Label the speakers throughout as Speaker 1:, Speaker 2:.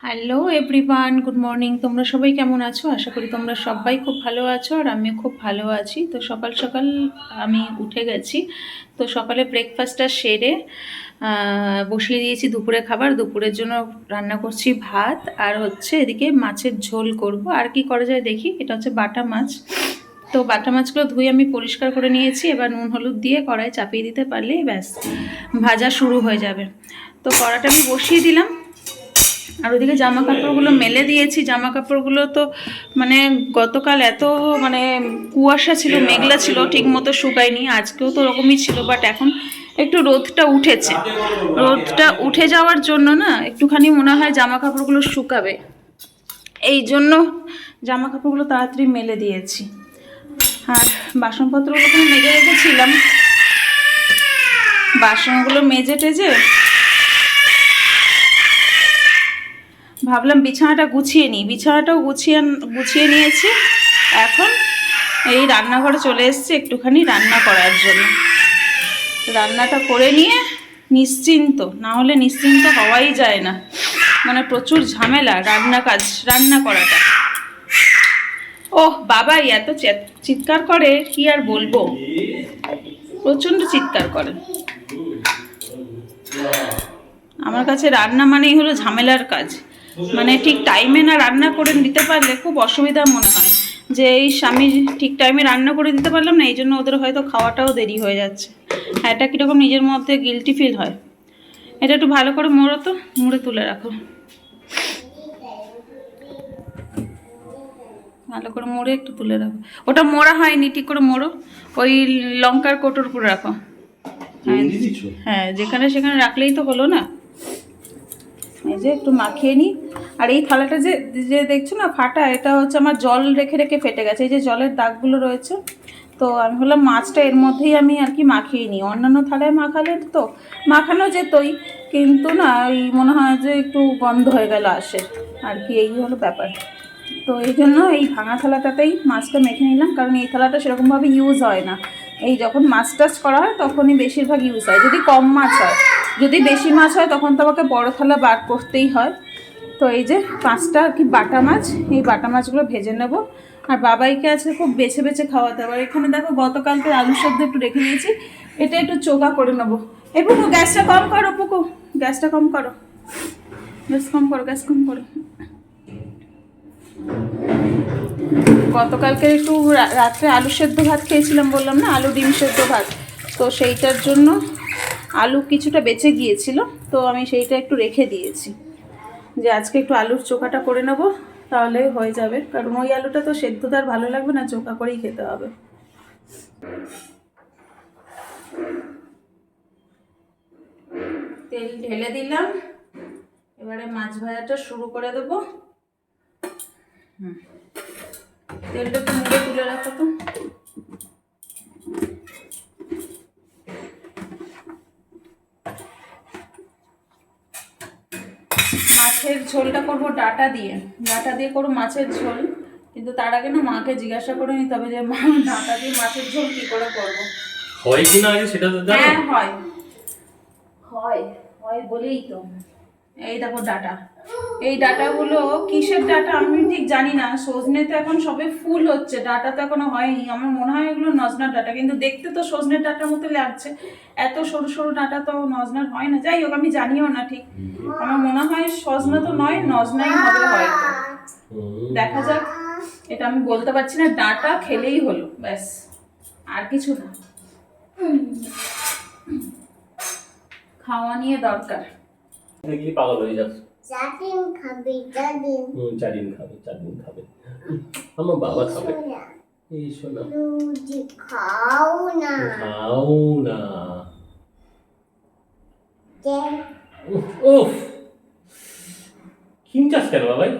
Speaker 1: Hello everyone good morning তোমরা সবাই কেমন আছো? আশা করি তোমরা সবাই খুব ভালো আছো আর আমিও খুব ভালো আছি। তো সকাল সকাল আমি উঠে গেছি। তো সকালে ব্রেকফাস্টটা সেরে বসিয়ে দিয়েছি দুপুরে খাবার। দুপুরের জন্য রান্না করছি ভাত আর হচ্ছে এদিকে মাছের ঝোল করব। আর কি করা যায় দেখি? এটা হচ্ছে বাটা মাছ। তো বাটা মাছগুলো ধুয়ে আমি পরিষ্কার করে নিয়েছি। এবার নুন, হলুদ দিয়ে কড়াই চাপিয়ে দিতে পারলেই ব্যাস, ভাজা শুরু হয়ে যাবে। তো কড়াটা আমি বসিয়ে দিলাম। আর ওদিকে জামা কাপড়গুলো মেলে দিয়েছি। জামা কাপড়গুলো তো মানে গতকাল এত মানে কুয়াশা ছিল মেঘলা ছিল ঠিক মতো শুকায়নি। আজকেও তো ওরকমই ছিল বাট এখন একটু রোদটা উঠেছে। রোদটা উঠে যাওয়ার জন্য না একটুখানি মনে হয় জামা কাপড়গুলো শুকাবে। এই জন্য জামা কাপড়গুলো তাড়াতাড়ি মেলে দিয়েছি। আর বাসনপত্রগুলো তো মেজে রেখেছিলাম। বাসনগুলো মেজে টেজে ভাবলাম বিছানাটা গুছিয়ে নিই। বিছানাটাও গুছিয়ে গুছিয়ে নিয়েছি। এখন এই রান্নাঘরে চলে এসেছি একটুখানি রান্না করার জন্য। রান্নাটা করে নিয়ে নিশ্চিন্ত, না হলে নিশ্চিন্ত হওয়াই যায় না। মানে প্রচুর ঝামেলা রান্না কাজ, রান্না করাটা। ওহ, বাবাই, এত চিৎকার করে, কি আর বলব? প্রচণ্ড চিৎকার করে। আমার কাছে রান্না মানেই হলো ঝামেলার কাজ। মানে ঠিক টাইমে না রান্না করে দিতে পারলে খুব অসুবিধা মনে হয়। যে এই স্বামী ঠিক টাইমে রান্না করে দিতে পারলাম না এই জন্য ওদের হয়তো খাওয়াটাও দেরি হয়ে যাচ্ছে। হ্যাঁ এটা কীরকম নিজের মধ্যে গিলটি ফিল হয়? এটা একটু ভালো করে মোড়ো তো মুড়ে তুলে রাখো। ভালো করে মোড়ে একটু তুলে রাখো। ওটা মোড়া হয়নি ঠিক করে মোড়ো। ওই লঙ্কার কোটোর উপরে রাখো। হ্যাঁ হ্যাঁ যেখানে সেখানে রাখলেই তো হলো না। এই যে একটু মাখিয়ে নিই আর এই থালাটা যে যে দেখছ না ফাটা, এটা হচ্ছে আমার জল রেখে রেখে ফেটে গেছে। এই যে জলের দাগগুলো রয়েছে, তো আমি বললাম মাছটা এর মধ্যেই আমি আর কি মাখিয়ে নিই। অন্যান্য থালায় মাখালে তো মাখানো যেতই, কিন্তু না এই মনে হয় যে একটু গন্ধ হয়ে গেল আসে। আর কি এই হলো ব্যাপার। তো এই জন্য এই ভাঙা থালাটাতেই মাছটা মেখে নিলাম, কারণ এই থালাটা সেরকমভাবে ইউজ হয় না। এই যখন মাছ টাছ করা হয়, তখনই বেশিরভাগ ইউজ হয়। যদি কম মাছ হয়, যদি বেশি মাছ হয়, তখন তো আমাকে বড় থালা বার করতেই হয়। তো এই যে পাঁচটা কি বাটা মাছ, এই বাটা মাছগুলো ভেজে নেব। আর বাবাইকে আছে খুব বেছে বেছে খাওয়াতে হবে। এখানে দেখো গতকালকে আলু সেদ্ধ একটু রেখে দিয়েছি। এটা একটু চোখা করে নেব। এ পুকু, গ্যাসটা কম করো পুকু। গ্যাসটা কম করো। গ্যাস কম করো, গ্যাস কম করো। গতকালকে একটু রাত্রে আলু সেদ্ধ ভাত খেয়েছিলাম বললাম না, আলু ডিম সেদ্ধ ভাত। তো সেইটার জন্য আলু কিছুটা বেঁচে গিয়েছিল। তো আমি সেইটা একটু রেখে দিয়েছি। যে আজকে একটু আলুর চোখাটা করে নেব, তাহলে হয়ে যাবে। কারণ ওই আলুটা তো সেদ্ধ তো আর ভালো লাগবে না, চোখা করেই খেতে হবে। তেল ঢেলে দিলাম। এবারে মাছ ভাজাটা শুরু করে দেবো। তেলটা একটু মুড়ে তুলে রাখো তো। মাছের ঝোলটা করব ডাটা দিয়ে। ডাটা দিয়ে করব মাছের ঝোল। কিন্তু তার আগে না মাকে জিজ্ঞাসা করে নিতে হবে যে মা ডাটা দিয়ে মাছের ঝোল কি করে করব?
Speaker 2: হয় কি না আগে সেটা তো জানো?
Speaker 1: হ্যাঁ হয়। হয়। হয় বলেই তো। এই দেখো ডাটা। এই ডাটাগুলো কিসের ডাটা আমি ঠিক জানি না। সজনে তো এখন সবে ফুল হচ্ছে, ডাটা তো এখনও হয়নি। আমার মনে হয় এগুলো নজনার ডাটা, কিন্তু দেখতে তো সজনের ডাটার মতো লাগছে। এত সরু সরু ডাটা তো নজনার হয় না। যাই হোক, আমি জানিও না ঠিক। আমার মনে হয় সজনা তো নয়, নজনাই হবে হয়তো। দেখা যাক। এটা আমি বলতে পারছি না, ডাটা খেলেই হলো, ব্যাস। আর কিছু না। খাওয়া নিয়ে দরকার।
Speaker 2: পাগল হয়ে যাস
Speaker 3: খাবে
Speaker 2: হুম চারদিন খাবে চারদিন খাবে। আমার বাবা খাবে। এই শোনা।
Speaker 3: লুচি খাও না।
Speaker 2: খাও না। উফ, উফ। কেন বাবাই?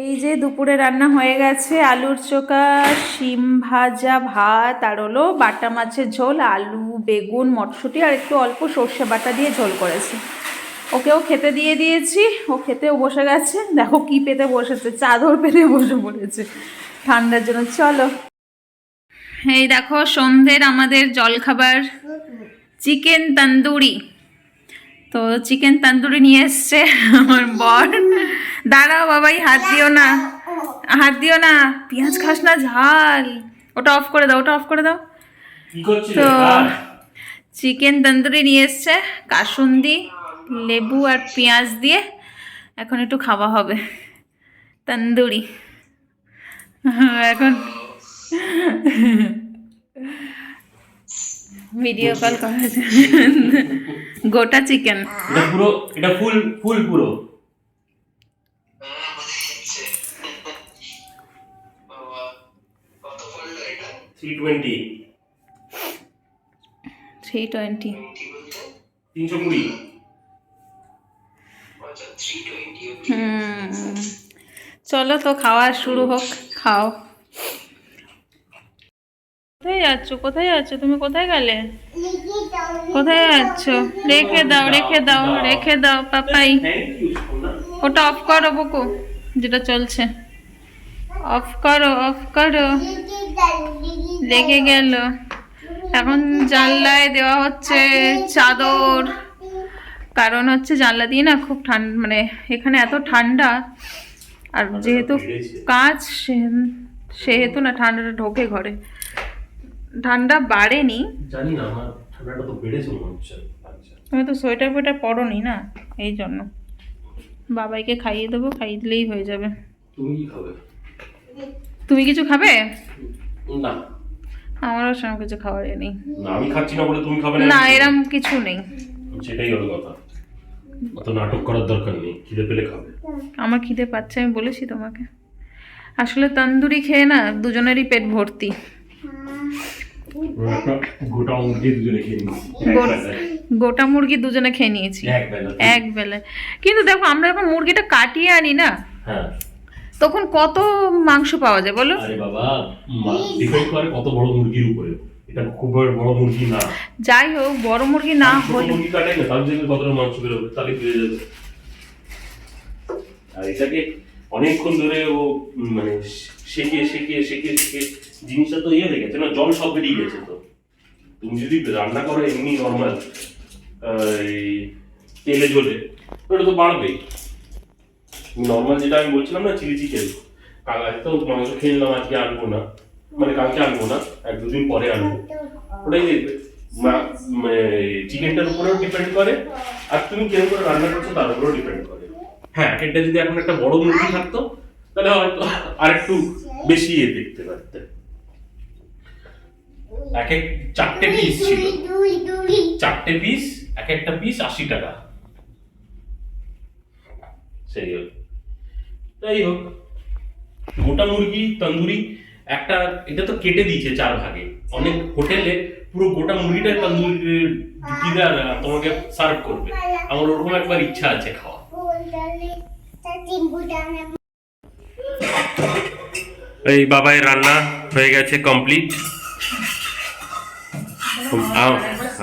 Speaker 1: এই যে দুপুরে রান্না হয়ে গেছে, আলুর চোখা, শিম ভাজা, ভাত, আর হলো বাটা মাছের ঝোল, আলু, বেগুন, মটরশুঁটি, আর একটু অল্প সর্ষে বাটা দিয়ে ঝোল করেছি। ওকেও খেতে দিয়ে দিয়েছি, ও খেতেও বসে গেছে। দেখো কি পেতে বসেছে, চাদর পেতে বসে পড়েছে। ঠান্ডার জন্য চলো। এই দেখো সন্ধ্যের আমাদের জলখাবার, চিকেন তন্দুরি। তো চিকেন তন্দুরি নিয়ে এসছে আমার বর। দাঁড়াও বাবাই হাত দিও না। হাত দিও না। পেঁয়াজ খাস না ঝাল। ওটা অফ করে দাও ওটা অফ করে দাও। তো চিকেন তন্দুরি নিয়ে এসছে কাসুন্দি লেবু আর পেঁয়াজ দিয়ে। এখন একটু খাওয়া হবে তন্দুরি। এখন ভিডিও কল করা হয়েছে। গোটা চিকেন
Speaker 2: এটা পুরো এটা ফুল ফুল পুরো। থ্রি টোয়েন্টি
Speaker 1: থ্রি টোয়েন্টি
Speaker 2: তিনশো কুড়ি।
Speaker 1: হুম। চলো তো খাওয়া শুরু হোক খাও। কোথায় যাচ্ছ? কোথায় যাচ্ছ? তুমি কোথায় গেলে? কোথায় যাচ্ছ? রেখে দাও রেখে দাও রেখে দাও পাপাই। ওটা অফ করো বকু। যেটা চলছে। অফ করো অফ করো। লেগে গেল। এখন জানলায় দেওয়া হচ্ছে চাদর। কারণ হচ্ছে জানলা দিয়ে না খুব ঠান্ডা মানে এখানে এত ঠান্ডা। আর যেহেতু কাজ সেহেতু না ঠান্ডাটা ঢোকে ঘরে। ঠান্ডা বাড়েনি।
Speaker 2: জানি না আমার ঠান্ডাটা তো বেড়েছে মনে হচ্ছে।
Speaker 1: তুমি তো সোয়েটার ফোয়েটার পরোনি না এই জন্য। বাবাইকে খাইয়ে দেবো খাইয়ে দিলেই হয়ে যাবে।
Speaker 2: তুমি কি খাবে?
Speaker 1: তুমি কিছু খাবে?
Speaker 2: না।
Speaker 1: আমারও সেরকম কিছু খাবার নেই।
Speaker 2: না আমি খাচ্ছি না বলে তুমি খাবে
Speaker 1: না? এরম কিছু নেই।
Speaker 2: সেটাই হলো কথা। অত নাটক করার দরকার নেই খিদে পেলে খাবে।
Speaker 1: আমার খিদে পাচ্ছে আমি বলেছি তোমাকে। আসলে তন্দুরি খেয়ে না দুজনেরই পেট ভর্তি।
Speaker 2: গোটা মুরগি দুজনে খেয়ে
Speaker 1: গোট- মুরগি দুজনে খেয়ে নিয়েছি।
Speaker 2: এক বেলা
Speaker 1: কিন্তু দেখো আমরা যখন মুরগিটা কাটিয়ে আনি না।
Speaker 2: হ্যাঁ।
Speaker 1: তখন কত মাংস পাওয়া যায় বলো?
Speaker 2: আরে বাবা ডিপেন্ড করে কত বড় মুরগির উপরে। এটা খুব বড় মুরগি না।
Speaker 1: যাই হোক বড় মুরগি না হলে
Speaker 2: মুরগি কাটাই না তাহলে দেখবে কতটা মাংস বেরোবে তাহলে বেড়ে যাবে। আর এটাকে অনেকক্ষণ ধরে ও মানে শেখে শেখে শেখে শেখে জিনিসটা তো ইয়ে হয়ে গেছে না জল সব বেরিয়ে গেছে তো। তুমি যদি রান্না করো এমনি নর্মাল তেলে জ্বলে ওটা তো বাড়বেই। নর্মাল যেটা আমি বলছিলাম না চিলি চিকেন তো মাংস খেয়ে নিলাম আজকে আনব না। মানে কালকে আনব না এক দুদিন পরে আনব। ওটাই দেখবে চিকেনটার উপরেও ডিপেন্ড করে আর তুমি কীরকম করে রান্না করছ তার উপরেও ডিপেন্ড করে। হ্যাঁ এটা যদি এখন একটা বড় মুরগি থাকতো তাহলে হয়তো আরেকটু বেশি ইয়ে দেখতে পারতে। এক এক চারটে পিস ছিল। চারটে পিস এক একটা পিস আশি টাকা। সেই যাই হোক গোটা মুরগি তন্দুরি একটা এটা তো কেটে দিয়েছে চার ভাগে। অনেক হোটেলে পুরো গোটা মুরগিটা তন্দুরি দেয় তোমাকে সার্ভ করবে। আমার ওরকম একবার ইচ্ছা আছে খাওয়া। এই বাবাই রান্না হয়ে গেছে কমপ্লিট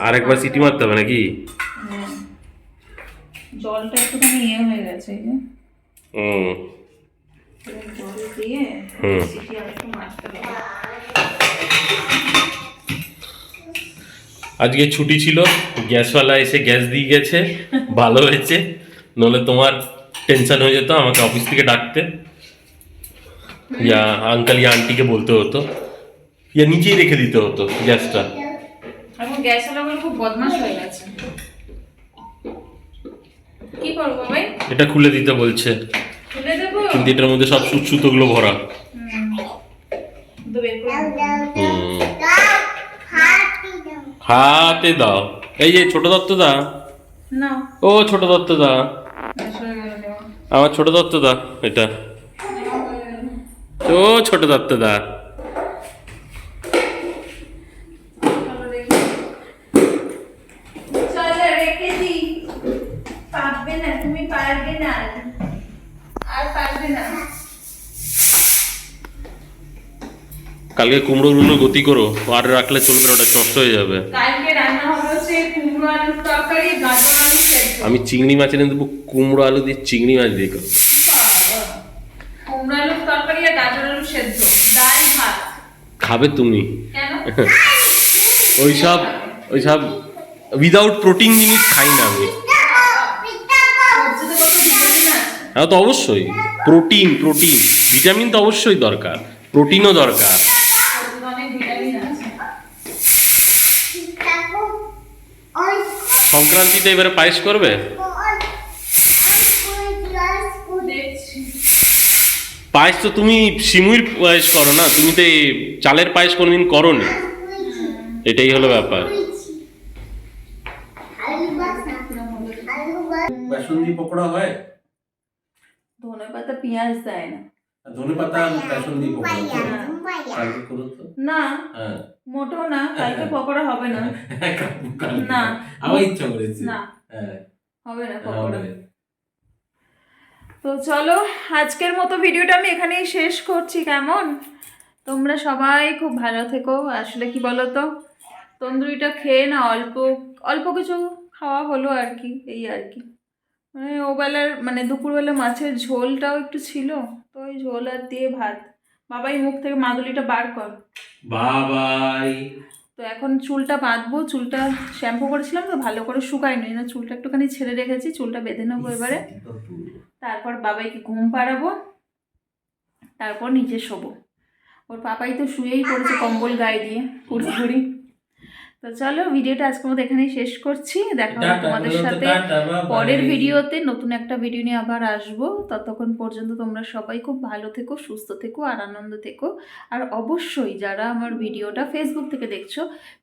Speaker 2: আরেকবার সিটি মারতে হবে নাকি?
Speaker 1: জলটা একটুখানি ইয়ে হয়ে গেছে
Speaker 2: হুম।
Speaker 1: দিয়ে
Speaker 2: আজকে ছুটি ছিল গ্যাসওয়ালা এসে গ্যাস দিয়ে গেছে ভালো হয়েছে নলে তোমার টেনশন হয়ে যেত আমাকে অফিস থেকে ডাকতে। ইয়া আঙ্কাল ইয়া আন্টিকে বলতে হতো। ইয়া নিচেই রেখে দিতে হতো গ্যাসটা।
Speaker 1: এখন গ্যাস খুব বদমাশ হয়ে গেছে। কি করব ভাই?
Speaker 2: এটা খুলে দিতে বলছে। কিন্তু এটার মধ্যে সব সুতো সুতোগুলো ভরা।
Speaker 3: হাতি দাও।
Speaker 2: এই যে ছোট দত্ত দা। ও ছোট দত্ত দা। আমার ছোট দত্ত দা এটা। ও ছোট দত্ত দা
Speaker 1: চলো দেখি। চলো রেখে দিই পারবে না তুমি পারবে না আর পারবে না
Speaker 2: কালকে কুমড়ো টুমড়ো গতি করো আর রাখলে চলবে না ওটা নষ্ট হয়ে যাবে।
Speaker 1: কালকে রান্না হবে হচ্ছে কুমড়ো আলুর তরকারি গাজর আলু
Speaker 2: আমি চিংড়ি মাছ এনে দেবো কুমড়ো আলু দিয়ে চিংড়ি মাছ দিয়ে করো।
Speaker 1: কুমড়ো আলুর তরকারি আর গাজর আলু সেদ্ধ ডাল ভাত।
Speaker 2: খাবে তুমি।
Speaker 1: কেন?
Speaker 2: ওইসব ওইসব উইদাউট প্রোটিন জিনিস খাই না আমি। হ্যাঁ তো অবশ্যই। প্রোটিন প্রোটিন ভিটামিন তো অবশ্যই দরকার। প্রোটিনও দরকার
Speaker 1: সবজিতে অনেক ভিটামিন আছে
Speaker 3: তারপর ওই
Speaker 2: সংক্রান্তিতে এবারে পায়েস করবে? পায়েস তো তুমি সিমুইর পায়েস করো না, তুমি তো এই চালের পায়েস কোনোদিন করো নি এটাই হলো ব্যাপার।
Speaker 3: আলু বাসা আলু বাসা
Speaker 4: বেসন পকোড়া হয়
Speaker 1: ধনে পাতা পেঁয়াজ দেয় না।
Speaker 4: ধনে পাতা বেসন দিয়ে পকোড়া কালকে করো তো?
Speaker 1: না
Speaker 4: হ্যাঁ।
Speaker 1: না কালকে পকোড়া হবে না। না।
Speaker 4: আমার ইচ্ছা করেছে।
Speaker 1: না।
Speaker 4: হ্যাঁ।
Speaker 1: হবে না পকোড়া। তো চলো আজকের মতো ভিডিওটা আমি এখানেই শেষ করছি কেমন? তোমরা সবাই খুব ভালো থেকো। আসলে কি বলো তো তন্দুরিটা খেয়ে না অল্প অল্প কিছু খাওয়া হলো আর কি এই আর কি। মানে ওবেলার মানে দুপুরবেলা মাছের ঝোলটাও একটু ছিল তো ওই ঝোল আর দিয়ে ভাত। বাবাই মুখ থেকে মাদুলিটা বার কর।
Speaker 4: বাবাই।
Speaker 1: তো এখন চুলটা বাঁধবো চুলটা শ্যাম্পু করেছিলাম তো ভালো করে শুকায়নি না চুলটা একটুখানি ছেড়ে রেখেছি চুলটা বেঁধে নেব এবারে। তারপর বাবাইকে ঘুম পাড়াবো তারপর নিচে শোবো। ওর পাপাই তো শুয়েই পড়েছে কম্বল গায়ে দিয়ে পুরোপুরি। তো চলো ভিডিওটা আজকের মতো এখানেই শেষ করছি। দেখা হবে তোমাদের সাথে পরের ভিডিওতে নতুন একটা ভিডিও নিয়ে আবার আসব। ততক্ষণ পর্যন্ত তোমরা সবাই খুব ভালো থেকো সুস্থ থেকো আর আনন্দ থেকো। আর অবশ্যই যারা আমার ভিডিওটা ফেসবুক থেকে দেখছ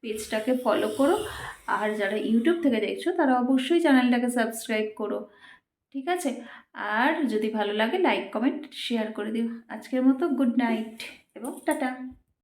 Speaker 1: পেজটাকে ফলো করো। আর যারা ইউটিউব থেকে দেখছ তারা অবশ্যই চ্যানেলটাকে সাবস্ক্রাইব করো। ঠিক আছে? আর যদি ভালো লাগে লাইক কমেন্ট শেয়ার করে দিও। আজকের মতো গুড নাইট এবং টাটা।